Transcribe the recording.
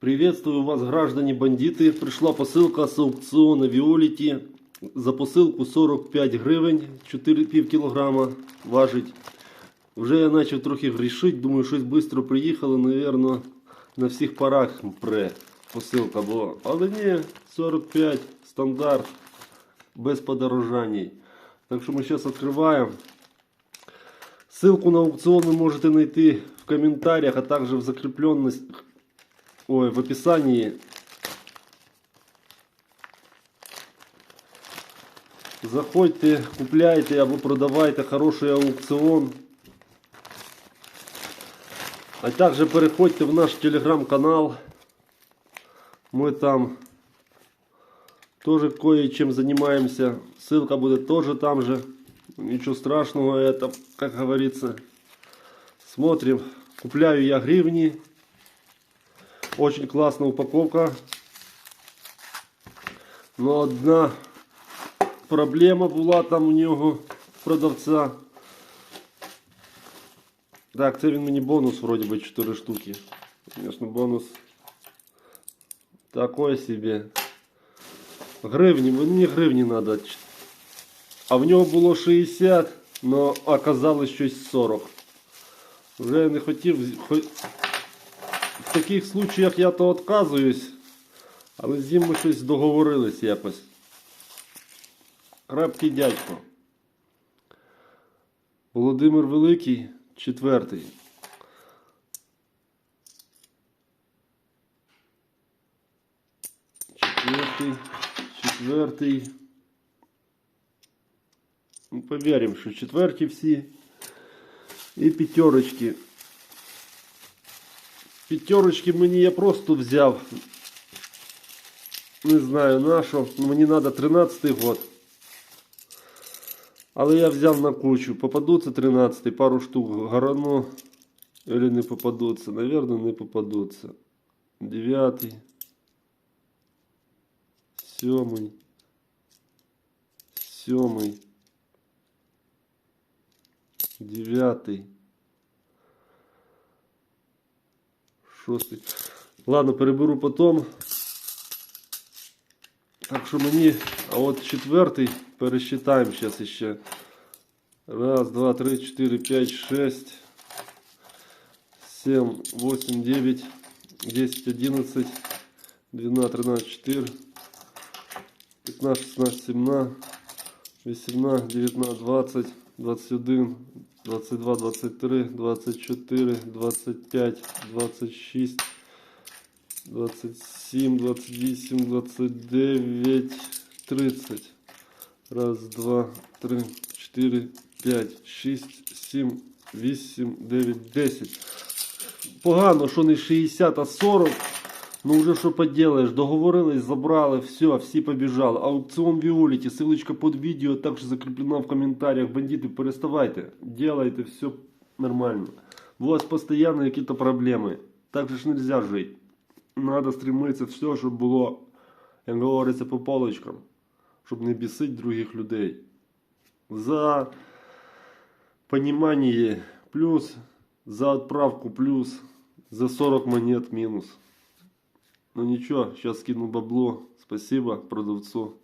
Приветствую вас, граждане бандиты. Пришла посилка з аукціону Віоліті. За посилку 45 гривень, 4,5 кілограма важить. Вже я почав трохи грішити, думаю, щось швидко приїхало, напевно, на всіх парах пре посилка була. Але ні, 45 стандарт, без подорожаній. Так що ми зараз відкриваємо. Ссылку на аукцион вы можете найти в комментариях, а также в закрепленность, ой, в описании. Заходьте, купляйте або продавайте хороший аукцион. А также переходьте в наш телеграм-канал. Мы там тоже кое-чем занимаемся. Ссылка будет тоже там же. Ничего страшного, это, как говорится. Смотрим. Купляю я гривни. Очень классная упаковка. Но одна проблема була там у нього продавця. Так, це він мені бонус вроде бы 4 штуки. Конечно, бонус такой себе. Гривні, мені гривні надо. А в нього було 60, але оказалось щось 40. Вже я не хотів. В таких случаях я то відказуюсь, але з ним ми щось договорились якось. Крапкий дядько. Володимир Великий, четвертий. Четвертий, четвертий. Ну, Повіримо, що четверті всі. І п'ятерочки. П'ятерочки мені я просто взяв. Не знаю на що. Мені треба 13 год. Але я взяв на кучу. Попадуться 13 пару штук горану. Или не попадуться. Наверное, не попадуться. Дев'ятий. Сьомий. Сьомий. Дев'ятий. Шостий. Ладно, переберу потом. Так що мені, а от четвертий пересчитаємо зараз ще. Раз, два, три, четыре, пять, шесть, семь, восемь, девять, десять, одиннадцать, двенадцать, тринадцать, четыре, пятнадцать, шестнадцать, семнадцать, вісімнадцять, дев'ятнадцять, двадцять, двадцять один, двадцять два, двадцять три, двадцять чотири, двадцять п'ять, двадцять шість, 27, 28, 29, 30. Раз, два, три, чотири, п'ять, шість, сім, вісім, дев'ять, десять. Погано, що не 60, а 40. Ну вже що поделаешь, договорились, забрали, все, всі побіжали. Аукціон Віоліті, ссылочка под видео також закреплена в комментариях. Бандиты, переставайте, делайте все нормально. У вас постоянно какие-то проблемы. Так же ж нельзя жить. Надо стремиться все, щоб було, як говориться, по полочкам. Щоб не бісити других людей. За понимание плюс, за отправку плюс, за 40 монет минус. Ну ничего, сейчас скину бабло. Спасибо продавцу.